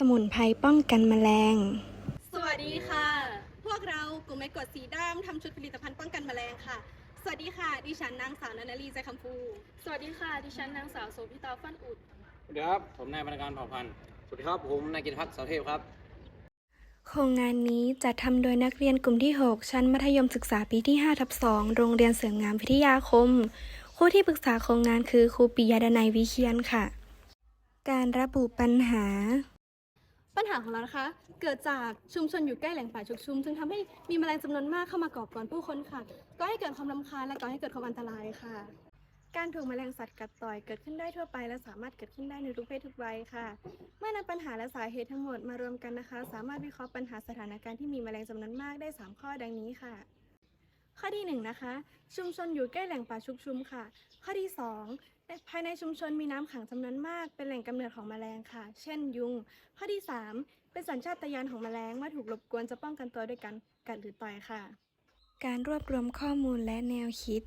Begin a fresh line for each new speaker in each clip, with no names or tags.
สมุนไพรป้องกันแมลง
สวัสดีค่ะ พวกเรากลุ่มไม้กวาดสีดำทำชุดผลิตภัณฑ์ป้องกันแมลงค่ะ สวัสดีค่ะ ดิฉันนางสาวนันนลีใจคำพู
สวัสดีค่ะ ดิฉันนางสาวโสพิตาฟันอุด
สวัสดีครับ ผมนายบรรณการเผ่าพันธุ์ สวัสดีครับ ผมนายกิตพัฒน์เสาเทพครับ
โครงงานนี้จัดทำโดยนักเรียนกลุ่มที่ 6 ชั้นมัธยมศึกษาปีที่5ทับ2โรงเรียนเสริมงามวิทยาคมครูที่ปรึกษาโครงงานคือครูปิยดนัยวิเคียนค่ะ การระบุปัญหา
ปัญหาของเรานะคะ เกิดจากชุมชนอยู่ใกล้แหล่งป่าชุกชุมซึ่งทำให้มีแมลงจำนวนมากเข้ามาก่อกวนผู้คนค่ะ ก็ให้เกิดความรำคาญและก่อให้เกิดความอันตรายค่ะ การถูกแมลงสัตว์กัดต่อยเกิดขึ้นได้ทั่วไปและสามารถเกิดขึ้นได้ในทุกเพศทุกวัยค่ะ เมื่อนำปัญหาและสาเหตุทั้งหมดมารวมกันนะคะ สามารถวิเคราะห์ปัญหาสถานการณ์ที่มีแมลงจำนวนมากได้ 3 ข้อดังนี้ค่ะ ข้อที่1นะคะ ชุมชนอยู่ใกล้แหล่งป่าชุกชุมค่ะ ข้อที่ 2 ภายในชุมชนมีน้ำขังจำนวนมาก เป็นแหล่งกำเนิดของแมลงค่ะ เช่นยุง ข้อที่ 3 เป็นสัญชาตญาณของแมลงเมื่อถูกรบกวนจะป้องกันตัวด้วยการกัดหรือต่อยค่ะ
การรวบรวมข้อมูลและแนวคิด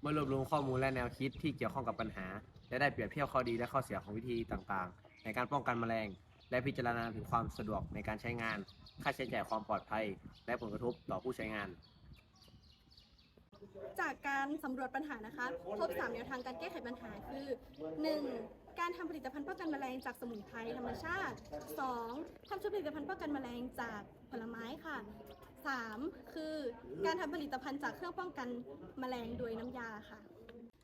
เมื่อรวบรวมข้อมูลและแนวคิดที่เกี่ยวข้องกับปัญหา และได้เปรียบเทียบข้อดีและข้อเสียของวิธีต่างๆ ในการป้องกันแมลง และพิจารณาถึงความสะดวกในการใช้งาน ค่าใช้จ่ายความปลอดภัย และผลกระทบต่อผู้ใช้งาน
จากการสำรวจปัญหานะคะ พบ3แนวทางการแก้ไขปัญหาคือ 1. การทำผลิตภัณฑ์ป้องกันแมลงจากสมุนไพรธรรมชาติ 2. ทำชุดผลิตภัณฑ์ป้องกันแมลงจากผลไม้ค่ะ 3. คือการทำผลิตภัณฑ์จากเครื่องป้องกันแมลงโดยน้ำยาค่ะ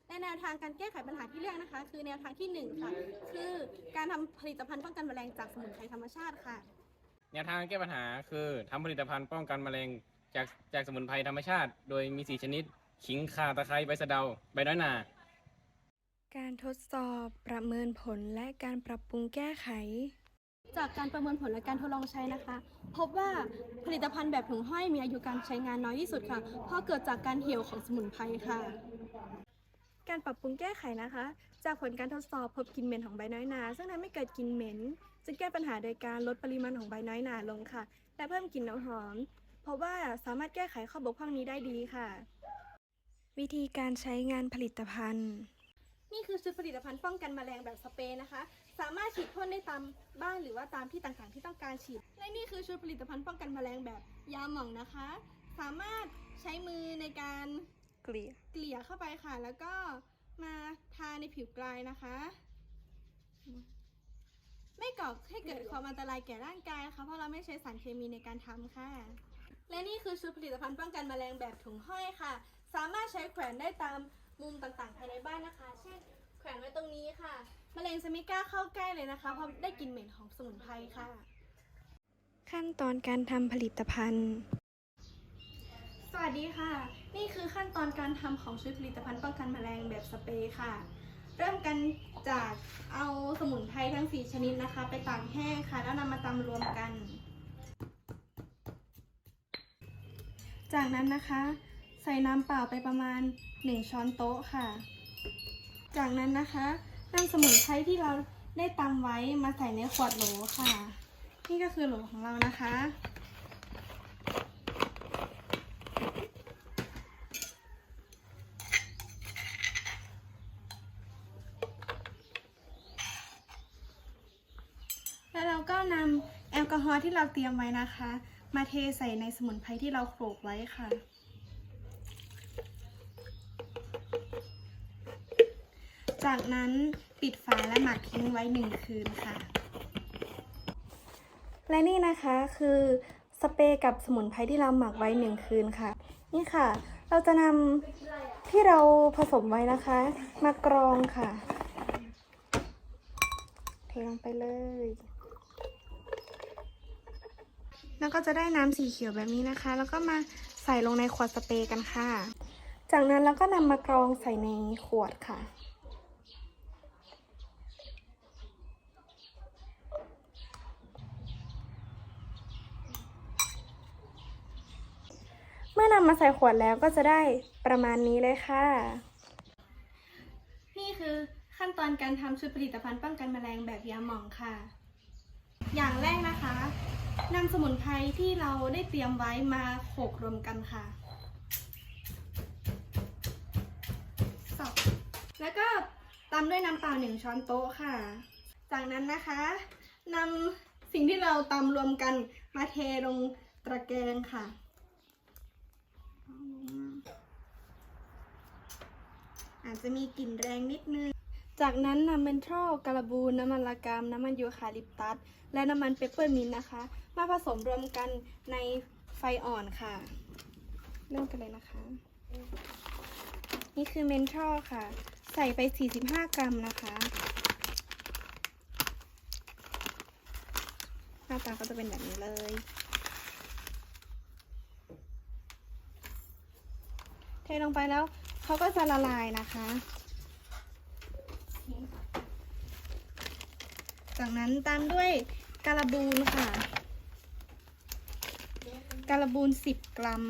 ในแนวทางการแก้ไขปัญหาที่เลือกนะคะ คือแนวทางที่1ค่ะคือการทำผลิตภัณฑ์ป้องกันแมลงจากสมุนไพรธรรมชาติค่ะ
แนวทางแก้ปัญหาคือทำผลิตภัณฑ์ป้องกันแมลงจากจากสมุนไพรธรรมชาติ โดยมี 4 ชนิด ขิงข่าตะไคร้ใบสะเดาใบน้อยหนา
การทดสอบประเมินผลและการปรับปรุงแก้ไข
จากการประเมินผลและการทดลองใช้นะคะ พบว่าผลิตภัณฑ์แบบถุงห้อยมีอายุการใช้งานน้อยที่สุดค่ะ เพราะเกิดจากการเหี่ยวของสมุนไพรค่ะ การปรับปรุงแก้ไขนะคะ จากผลการทดสอบพบกลิ่นเหม็นของใบน้อยนา ซึ่งทำให้เกิดกลิ่นเหม็น จึงแก้ปัญหาโดยการลดปริมาณของใบน้อยนาลงค่ะ และเพิ่มกลิ่นน้ำหอม เพราะว่าสามารถแก้ไขข้อบกพร่องนี้ได้ดีค่ะ
วิธีการใช้งานผลิตภัณฑ์
นี่คือชุดผลิตภัณฑ์ป้องกันแมลงแบบสเปรย์นะคะ สามารถฉีดพ่นได้ตามบ้านหรือว่าตามที่ต่างๆ ที่ต้องการฉีด และนี่คือชุดผลิตภัณฑ์ป้องกันแมลงแบบยาหม่องนะคะ สามารถใช้มือในการ
เกลี่ย
เกลี่ยเข้าไปค่ะ แล้วก็มาทาในผิวกลายนะคะ ไม่ก่อให้เกิดความอันตรายแก่ร่างกายนะคะเพราะเราไม่ใช้สารเคมีในการทำค่ะ และนี่คือชุดผลิตภัณฑ์ป้องกันแมลงแบบถุงห้อยค่ะ สามารถใช้แขวนได้ตามมุมต่างๆภายในบ้านนะคะ เช่น แขวนไว้ตรงนี้ค่ะแมลงจะไม่กล้าเข้าใกล้เลยนะคะเพราะได้กลิ่นเหม็นของสมุนไพรค่ะ
ขั้นตอนการทำผลิตภัณฑ์
สวัสดีค่ะ นี่คือขั้นตอนการทำของชุดผลิตภัณฑ์ป้องกันแมลงแบบสเปรย์ค่ะ เริ่มกันจากเอาสมุนไพรทั้ง 4 ชนิดนะคะ ไปตากแห้งค่ะ แล้วนำมาตำรวมกัน จากนั้นนะคะใส่น้ำเปล่าไปประมาณ 1 ช้อนโต๊ะค่ะ จากนั้นนะคะนำสมุนไพรที่เราได้ตำไว้มาใส่ในขวดโหลค่ะ นี่ก็คือโหลของเรานะคะ แล้วเราก็นำแอลกอฮอล์ที่เราเตรียมไว้นะคะ มาเทใส่ในสมุนไพรที่เราโขลกไว้ค่ะ จากนั้นปิดฝาและหมักทิ้งไว้หนึ่งคืนค่ะ
และนี่นะคะคือสเปรย์กับสมุนไพรที่เราหมักไว้หนึ่งคืนค่ะ นี่ค่ะ เราจะนำที่เราผสมไว้นะคะ มากรองค่ะเทลงไปเลย แล้วก็จะได้น้ำสีเขียวแบบนี้นะคะ แล้วก็มาใส่ลงในขวดสเปรย์กันค่ะ จากนั้นเราก็นำมากรองใส่ในขวดค่ะ อนำมาใส่ขวดแล้วก็จะได้ประมาณนี้เลยค่ะ
นี่คือขั้นตอนการทำชุดผลิตภัณฑ์ป้องกันแมลงแบบยาหม่องค่ะ อย่างแรกนะคะนำสมุนไพรที่เราได้เตรียมไว้มาโขลกรวมกันค่ะสับแล้วก็ตามด้วยน้ำเปล่าหนึ่งช้อนโต๊ะค่ะ จากนั้นนะคะนำสิ่งที่เราตำรวมกันมาเทลงตะแกรงค่ะ อาจจะมีกลิ่นแรงนิดนึง จากนั้นนำเมนทรอลการบูน น้ำมันละกาม น้ำมันยูคาลิปตัส และน้ำมันเปปเปอร์มินนะคะ มาผสมรวมกันในไฟอ่อนค่ะ เริ่มกันเลยนะคะ นี่คือเมนทรอลค่ะ ใส่ไป 45 กรัมนะคะหน้าตาก็จะเป็นแบบนี้เลย เทลงไปแล้ว เขาก็จะละลายนะคะ จากนั้นตามด้วยการบูนค่ะ การบูน10กรัม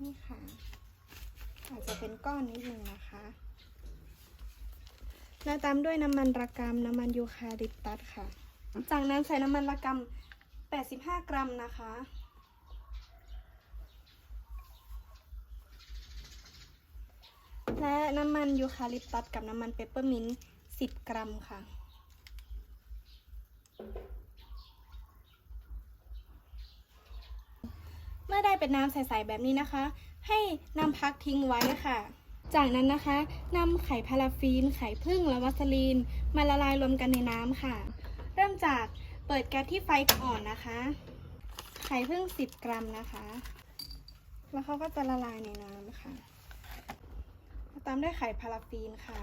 นี่ค่ะ อาจจะเป็นก้อนนิดนึงนะคะแล้วตามด้วยน้ำมันระกำน้ำมันยูคาลิปตัสค่ะ จากนั้นใส่น้ำมันระกำ85 กรัมนะคะ และน้ำมันยูคาลิปตัสกับน้ำมันเปปเปอร์มินต์10 กรัมค่ะ เมื่อได้เป็นน้ำใส ๆ แบบนี้นะคะ ให้นำพักทิ้งไว้ค่ะจากนั้นนะคะนำไข่พาราฟีน ไข่ผึ้งและวัสลีน มาละลายรวมกันในน้ำค่ะ จากเปิดแก๊สที่ไฟอ่อนนะคะ ไข่ผึ้ง10กรัมนะคะ แล้วเขาก็จะละลายในน้ำค่ะ ตามด้วยไข่พาราฟีนค่ะ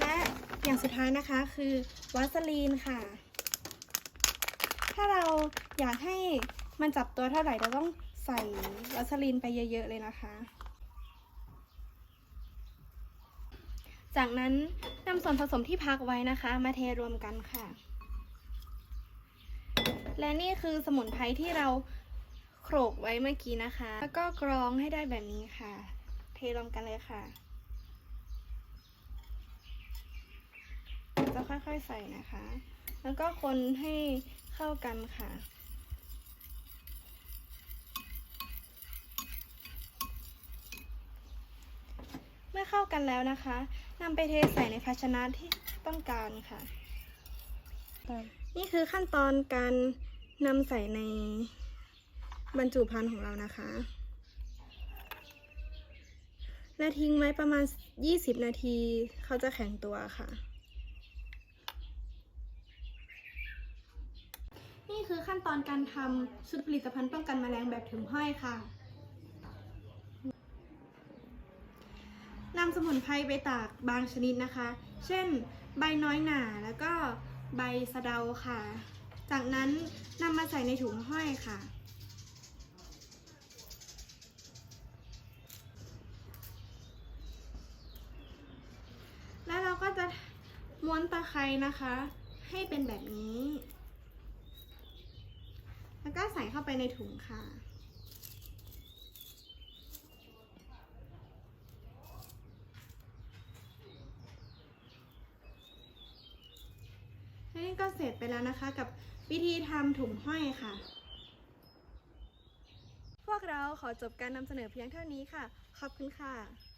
และอย่างสุดท้ายนะคะคือวัสลีนค่ะ ถ้าเราอยากให้มันจับตัวเท่าไหร่เราต้องใส่วัสลีนไปเยอะๆเลยนะคะ จากนั้นนำส่วนผสมที่พักไว้นะคะ มาเทรวมกันค่ะ และนี่คือสมุนไพรที่เราโขลกไว้เมื่อกี้นะคะ แล้วก็กรองให้ได้แบบนี้ค่ะ เทรวมกันเลยค่ะ จะค่อยๆใส่นะคะ แล้วก็คนให้เข้ากันค่ะเมื่อเข้ากันแล้วนะคะ นำไปเทใส่ในภาชนะที่ต้องการค่ะ นี่คือขั้นตอนการนำใส่ในบรรจุภัณฑ์ของเรานะคะ และทิ้งไว้ประมาณ 20 นาทีเขาจะแข็งตัวค่ะ นี่คือขั้นตอนการทำชุดผลิตภัณฑ์ป้องกันแมลงแบบถุงห้อยค่ะำสมุนไพรไปตากบางชนิดนะคะ เช่น ใบน้อยหนาแล้วก็ใบสะเดาค่ะ จากนั้นนำมาใส่ในถุงห้อยค่ะ แล้วเราก็จะม้วนตะไคร้นะคะ ให้เป็นแบบนี้ แล้วก็ใส่เข้าไปในถุงค่ะ และนี่ ก็เสร็จไปแล้วนะคะ กับวิธีทำถุงห้อยค่ะ พวกเราขอจบการนำเสนอเพียงเท่านี้ค่ะ ขอบคุณค่ะ